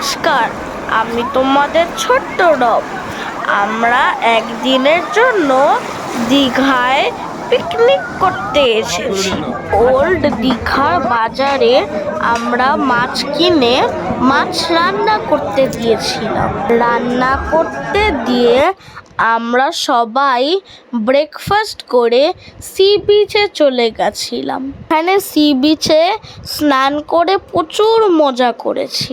নমস্কার, আমি তোমাদের ছোট্ট রব। আমরা একদিনের জন্য দীঘায় পিকনিক করতে এসেছি। ওল্ড দীঘার বাজারে আমরা মাছ কিনে মাছ রান্না করতে দিয়েছিলাম রান্না করতে দিয়ে আমরা সবাই ব্রেকফাস্ট করে সি বিচে চলে গেছিলাম। এখানে সি বিচে স্নান করে প্রচুর মজা করেছি।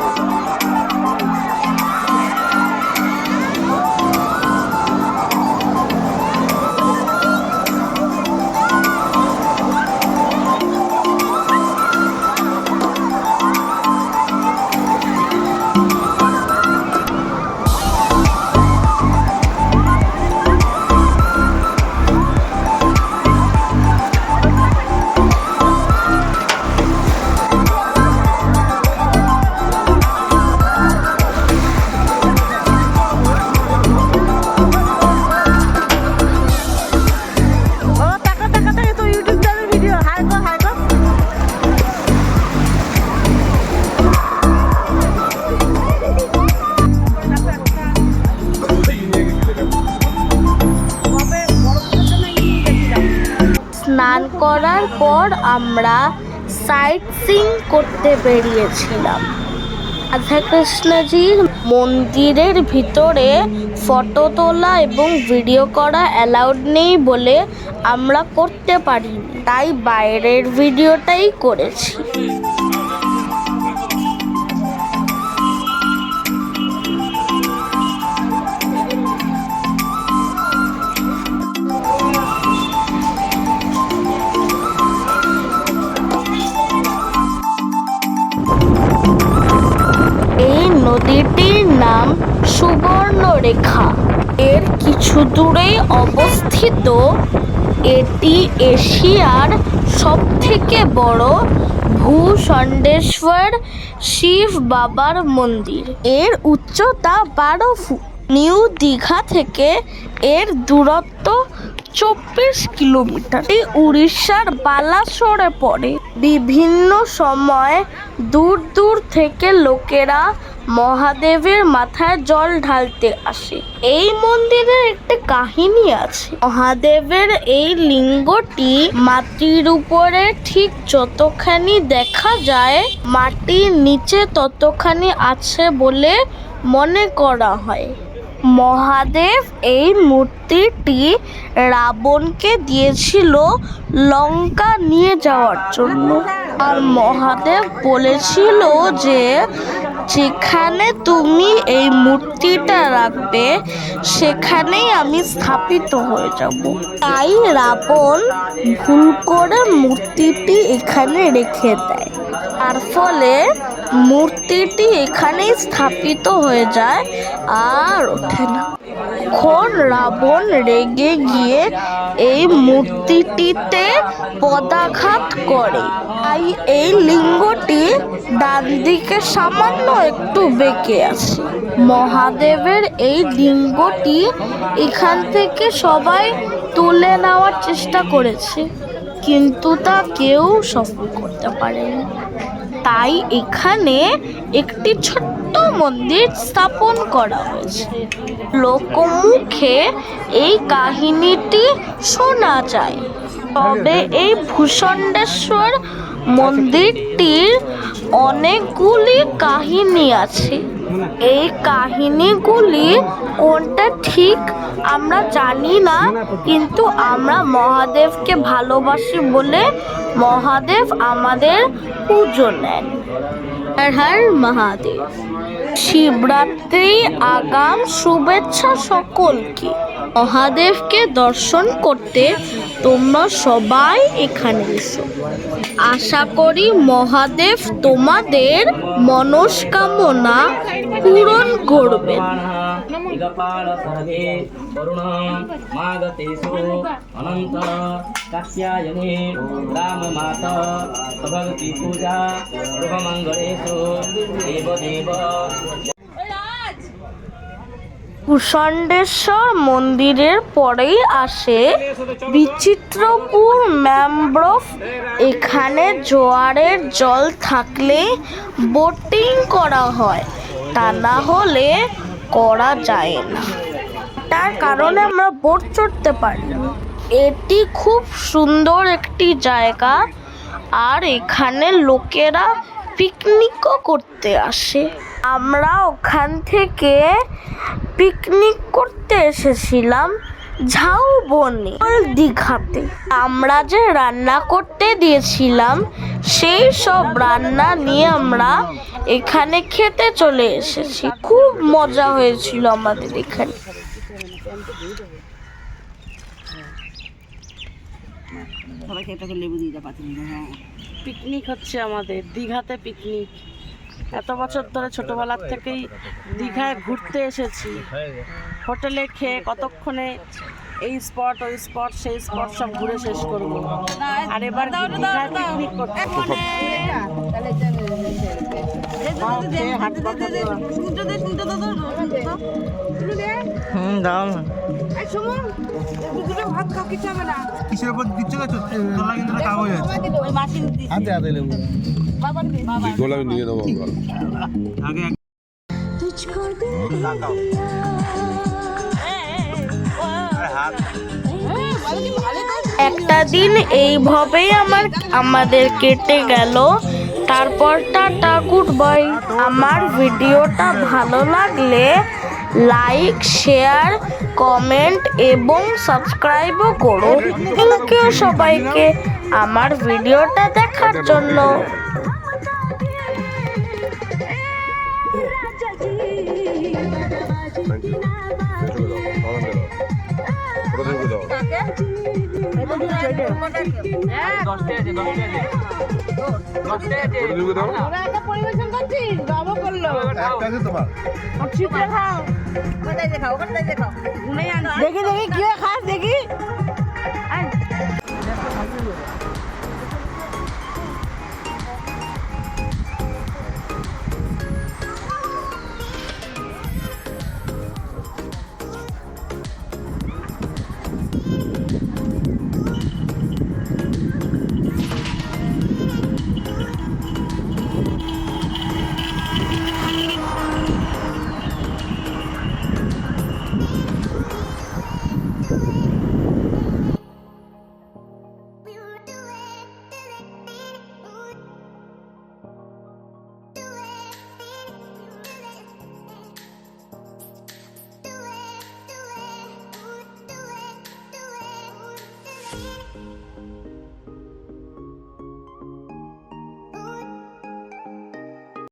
করার পর আমরা সাইট সিং করতে বেরিয়েছিলাম। রাধাকৃষ্ণজির মন্দিরের ভিতরে ফটো তোলা এবং ভিডিও করা অ্যালাউড নেই বলে আমরা করতে পারিনি। তাই বাইরের ভিডিওটাই করেছি। নদীটির নাম সুবর্ণরেখা। এর কিছু দূরেই অবস্থিত এটি এশিয়ার সবথেকে বড় ভূষণ্ডেশ্বর শিব বাবার মন্দির। এর উচ্চতা বারো ফুট। নিউ দীঘা থেকে এর দূরত্ব চব্বিশ কিলোমিটার। এই উড়িষ্যার বালাসরে পড়ে। বিভিন্ন সময় দূর দূর থেকে লোকেরা মহাদেবের মাথায় জল ঢালতে আসে। এই মন্দিরের একটি কাহিনী আছে। মহাদেবের এই লিঙ্গটি মাটির উপরে ঠিক যতখানি দেখা যায়, মাটির নিচে ততখানি আছে বলে মনে করা হয়। মহাদেব এই মূর্তিটি রাবণকে দিয়েছিল লঙ্কা নিয়ে যাওয়ার জন্য। আর মহাদেব বলেছিল যে যেখানে তুমি এই মূর্তিটা রাখবে, সেখানেই আমি স্থাপিত হয়ে যাব। তাই রাবণ ভুল করে মূর্তিটি এখানে রেখে দেয়। তার ফলে মূর্তিটি এখানেই স্থাপিত হয়ে যায়, আর ওঠে না। এখন রাবণ রেগে গিয়ে এই মূর্তিটিতে পদাঘাত করে। তাই এই লিঙ্গটি ডান দিকে সামান্য একটু বেঁকে আছে। মহাদেবের এই লিঙ্গটি এখান থেকে সবাই তুলে নেওয়ার চেষ্টা করেছে, কিন্তু তা কেউ সফল করতে পারেনি। তাই এখানে একটি ছোট্ট মন্দির স্থাপন করা হয়েছে। লোকমুখে এই কাহিনীটি শোনা যায়। তবে এই ভূষণ্ডেশ্বর মন্দিরটির অনেকগুলি কাহিনী আছে। এই কাহিনীগুলি কোনটা ঠিক আমরা জানি না, কিন্তু আমরা মহাদেবকে ভালোবাসি বলে মহাদেব আমাদের পুজো নেন। হর হর মহাদেব। শিবরাত্রি, আগাম, শুভেচ্ছা সকলকে। মহাদেবকে দর্শন করতে তোমরা সবাই এখানে এসো। আশা করি মহাদেব তোমাদের মনস্কামনা পূরণ পূজা দেব দেব কুষণ্ডেশ্বর মন্দিরের পরেই আসে বিচিত্রপুর ম্যামগ্রোভ এখানে জোয়ারের জল থাকলে বোটিং করা হয়, তা না হলে করা যায় না। তার কারণে আমরা বোট চড়তে পারি এটি খুব সুন্দর একটি জায়গা। আর এখানে লোকেরা পিকনিকও করতে আসে। আমরা ওখান থেকে পিকনিক করতে এসেছিলাম ঝাউবনে দীঘাতে। আমরা যে রান্না করতে দিয়েছিলাম, সেই সব রান্না নিয়ে আমরা এখানে খেতে চলে এসেছি। খুব মজা হয়েছিল আমাদের এখানে। সবাইকে একটা লেবু দিয়ে যা পাতি হ্যাঁ। পিকনিক হচ্ছে আমাদের, দীঘাতে পিকনিক। এত বছর ধরে ছোটবেলার থেকেই দীঘায় ঘুরতে এসেছি। হোটেলে খেয়ে কতক্ষণে এই স্পট ওই স্পট সেই স্পট সব ঘুরে শেষ করব আর এবার পিকনিক হুম দাও না কিসের উপর দিচ্ছ না তোলা কিন্তু কাগজ আছে হাতে হাতে লেবু গোলামি নিয়ে নেব আগে একটা দিন এইভাবেই আমার, আমাদের কেটে গেল। তারপর টাটা, গুড বাই। আমার ভিডিওটা ভালো লাগলে লাইক, শেয়ার, কমেন্ট এবং সাবস্ক্রাইবও করো থ্যাংক ইউ সবাইকে আমার ভিডিওটা দেখার জন্য। দশটা আছে দেখি। দেখি কি খাস দেখি